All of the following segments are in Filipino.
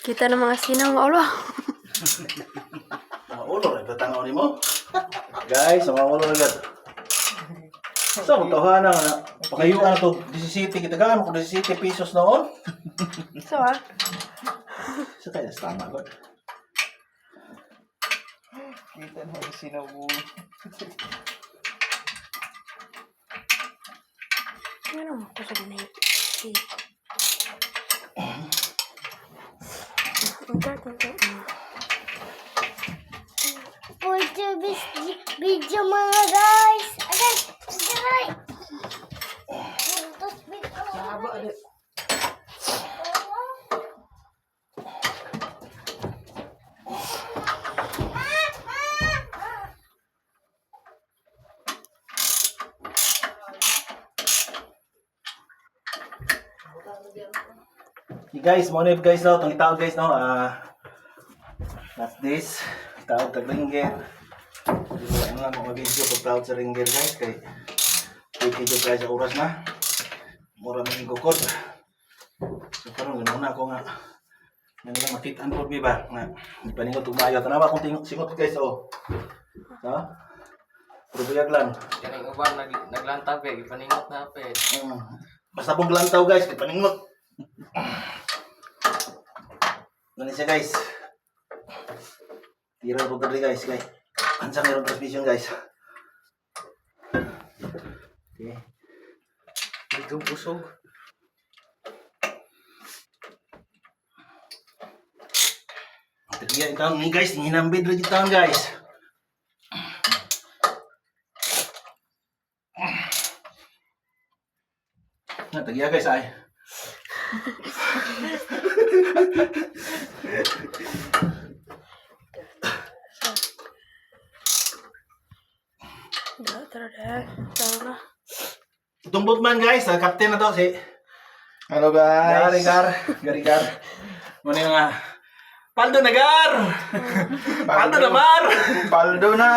Kita ng mga sinang Allah. Mga ulo, nagtatanaw ni mo. Guys, mga ulo agad. Sa mo tahanan nga. Pakayuan to. 17, kita gano'n ko 17 pesos noon. So ah. Sa kaya tama ko. Kita na yung sinabulo. Ano mo ko sa ganay? Si. Pwede bis video mga guys. Agad, agad. Puntos video. Guys, mo na guys no, itong itaw guys no. Ah that's this. Itaw tag ringgit. Ano nga mga video pag tawag sa ringgit guys kay video guys sa oras na. Mura man yung kukod. So karon ganaw na ako nga nga nila makitaan po ba nga di pa ninyo tumayo tanawa kung tingot singot guys oh. Ha? Puro buyag lang. Kaning uban nag naglantaw kay ipaningot na pa. Mm. Basta pong lantaw guys, kay paningot. Ganun siya guys. Tira po tali guys, guys. Ansa mayroong transmission guys. Okay. Dito pusog. Tiga itaw ni guys, hinambid lagi taon guys. Nah, tagiya guys ay. Itong boatman guys, ah, captain na to si Hello guys. Garigar, Garigar. Muna yung nga. Paldo na gar! Paldo na mar! Paldo na.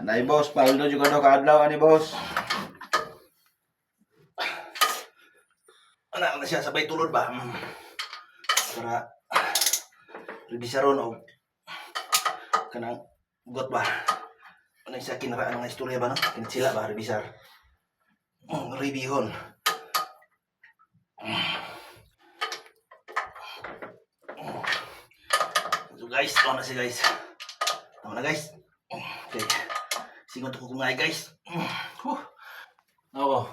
Anay boss, paldo juga do kaadlaw ani boss. Na siya sabay tulod ba? Mm. Para rebisaron o kanang got ba? Ano siya kinaraan ng istorya ba no? Kinatsila ba? Rebisar. Mm, rebihon. So guys, tama na siya guys. Tama na guys. Okay. Singon to ko kumay guys. Huh. Oo.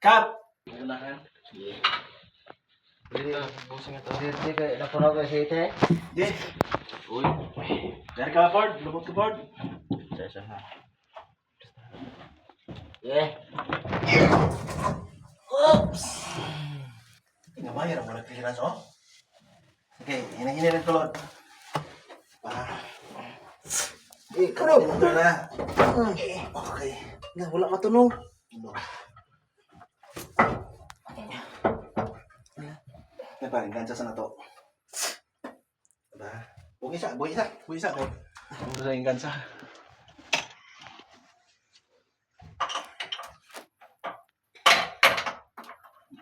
Cut! Dito, busing ito. Hindi kayo napunaw ka sa ite. Yes. Uy. Dari ka Ford, lubog ka Ford. Sasa ha. Yeah. Oops! Tingnan mo, na clearance, oh. Okay, hinahina rin tulod. Pa. Eh, na. Okay. Nga, wala matunog. Ino. May paring gansa sa nato. Ba? Buong isa, buong isa, buong isa ko. Buong sa yung gansa.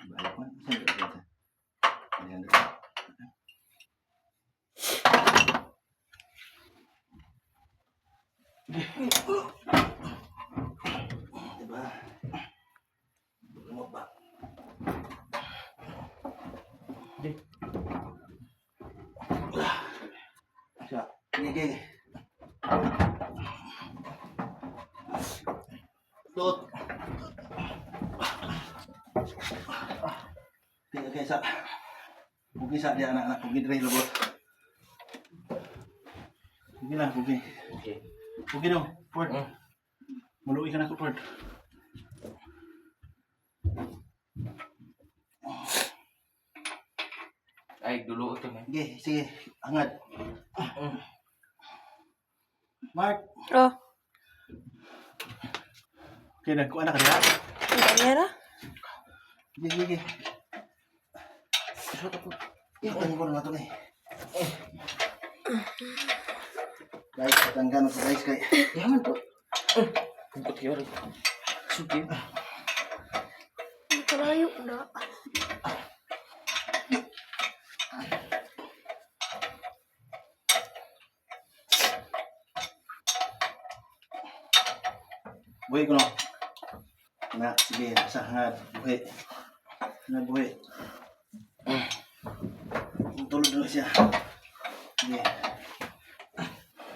Balik man. Saan yung gansa? Ayan, dito. Diba? Lumot ba? Siya. Gigi. Tut. Tinggal kayo sa. Pugi sa dia anak-anak pugi dari lubot. Pugi lang, pugi. Pugi dong, Ford. Maluwi ka na ko, Ford. Ay, dulo ito man. Sige, sige. Angat. Mark. Oh, Okay, nagkuha na ka diha. ang kamera. Sige, sige. Eh, tanong ko na ito eh. Guys, patanggan na ito guys kay. Yaman po. Kumput kayo rin. Sugi. Malayo na. Buhi ko no. Na, sige, sa hangad. Buhi. Hangad buhi. Hmm. Tulog na siya. Sige.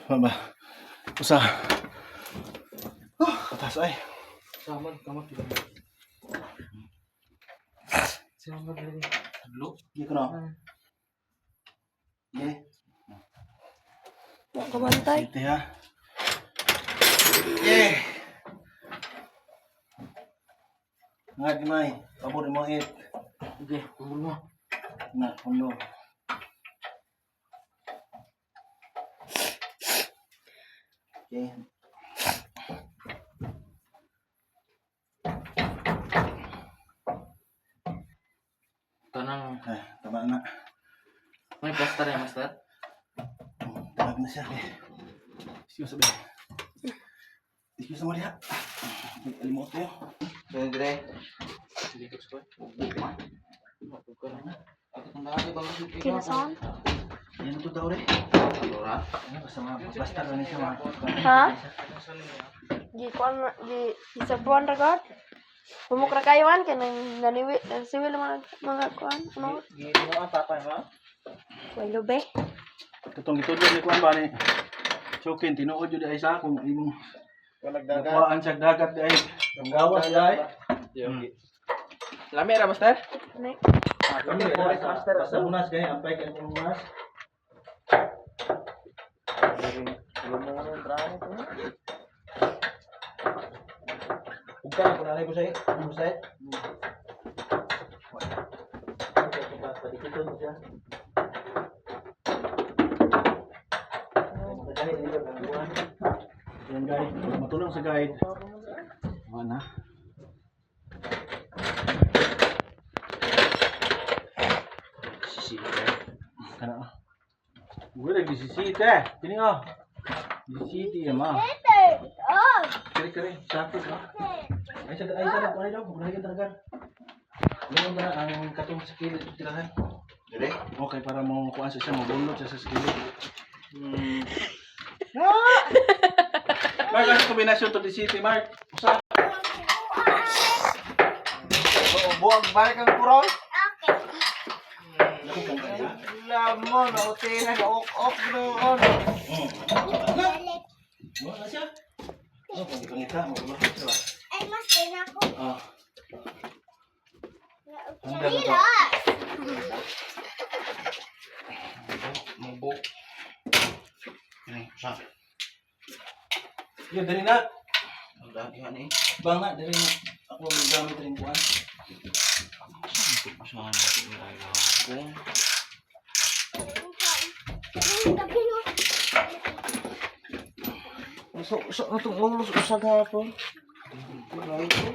Mama. Usa. Oh, atas ay. Samad, kamot. Samad lagi. Dulo. Sige ko no. Sige. Huwag ka bantay. Ito ha. Yeah. Hangad gimay. Pabor mo it. Sige, kumul mo. Na, ulo. Okay. Tanang, Ah, tama na. may plaster ya, master? Talag na siya. Eh. Excuse me. Excuse mo diha. May alimot ko ko. Ko dati ba ko Kinasahan? Yan ito daw rin. Alora. Ano, basta na siya mga. Ha? Di kuan na di isa buwan ra gud. Pumukra kayo man kay nang naniwi nang siwil mga mga kuan ano? Gini mo ang papa mo. Walo be. Katong gitudlo ni kuan ba ni. Chokin tinuod jud ay sa kung imong nagdagat. nakuhaan sa dagat di ay. Ang gawas di ay. Lami ra, master? Ne. Kami forest master sa unas kay ampay kay unas. Alam mo nga yung drama ko. Bukan ako nalay sa Yan guys, matulong sa guide. Mana? Kana. Gue lagi di sisi teh. Ini oh. Di sisi ya. Oh! Kiri kiri. Satu mah. Ay sa ay sa ay daw, bukan lagi talaga. Ano ba ang katong sa kilid tirahan? Dire. Okay, para mo kuha sa siya, siya sa skillet. Hmm. Mark, ano kombinasyon to the city, Mark? Oo, buwag balik ang kurol. Mo, nauti na ok-ok noon. Wala siya. Oh, pag ipangita, magulo siya ba? Ay, master na ako. Ah, Hanggang Sarila! Mabok. Ini, sa. Yun, dali na. Ang dati yan eh. Bang na, dali na. Ako ang gamit rin kuhan. Saan natin nilagay ako? Tabi mo. So, so, itong ulo sa usag hapon. Wala ito.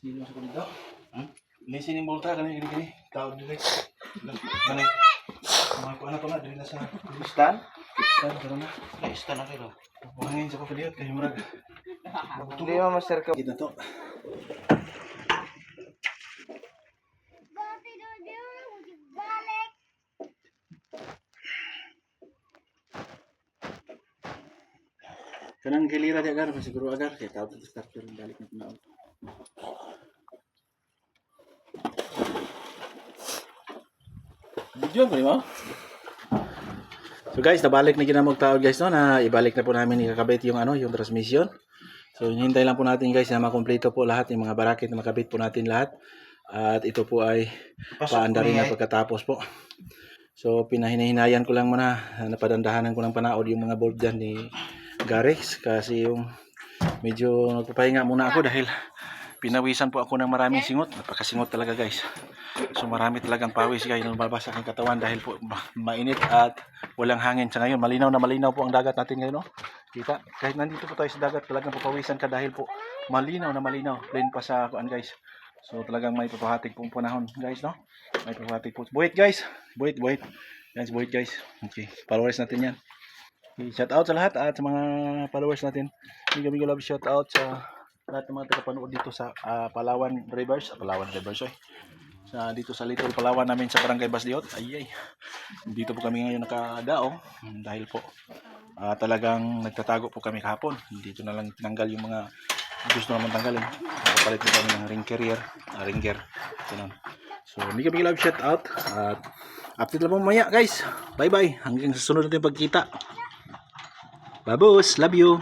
Sino sa kulido? Hmm? Lisi ni Bolta kani gini gini. Tawag dili. Kani. Mga ko anak ko na dili na sa Stan? Stan karon na. Naista na kayo. Buhangin sa ko piliot kay murag. Hindi mo, master ka. Kita to. Dati daw daw, balik. Kanang gilira di agar siguro agar kay tawag sa starter balik na kunaon. Video ko mo. So guys, nabalik na ginamog tawag guys no na ibalik na po namin ikakabit yung ano, yung transmission. So hinihintay lang po natin guys na makumpleto po lahat yung mga barakit na makabit po natin lahat. At ito po ay paanda rin na pagkatapos po. So pinahinahinayan ko lang muna, napadandahanan ko ng panaod yung mga board dyan ni Garex kasi yung medyo nagpapahinga muna ako dahil pinawisan po ako ng maraming singot. Napakasingot talaga guys. So marami talagang pawis guys sa aking katawan dahil po ma- mainit at walang hangin sa ngayon. Malinaw na malinaw po ang dagat natin ngayon. No? Kita, kahit nandito po tayo sa dagat, talagang papawisan ka dahil po malinaw na malinaw. Plain pa sa kuan guys. So talagang may papahatig pong panahon guys, no? May papahatig po. Buhit guys. Buhit, buhit. Guys, buhit guys. Okay, followers natin yan. Shout out sa lahat at sa mga followers natin. Mega mega love shout out sa lahat ng mga tagapanood dito sa ah, Palawan Rivers, ah, Palawan Rivers oy. Sa dito sa Little Palawan namin sa Barangay Basdiot. Ay ay. Dito po kami ngayon nakadaong dahil po ah, talagang nagtatago po kami kahapon. Dito na lang tinanggal yung mga gusto naman tanggalin. Kapalit po kami ng ring carrier, ah, ringer. Ganun. So, mega mega love shout out at update lang po mamaya guys. Bye bye. Hanggang sa sunod natin pagkita. Babos, love you.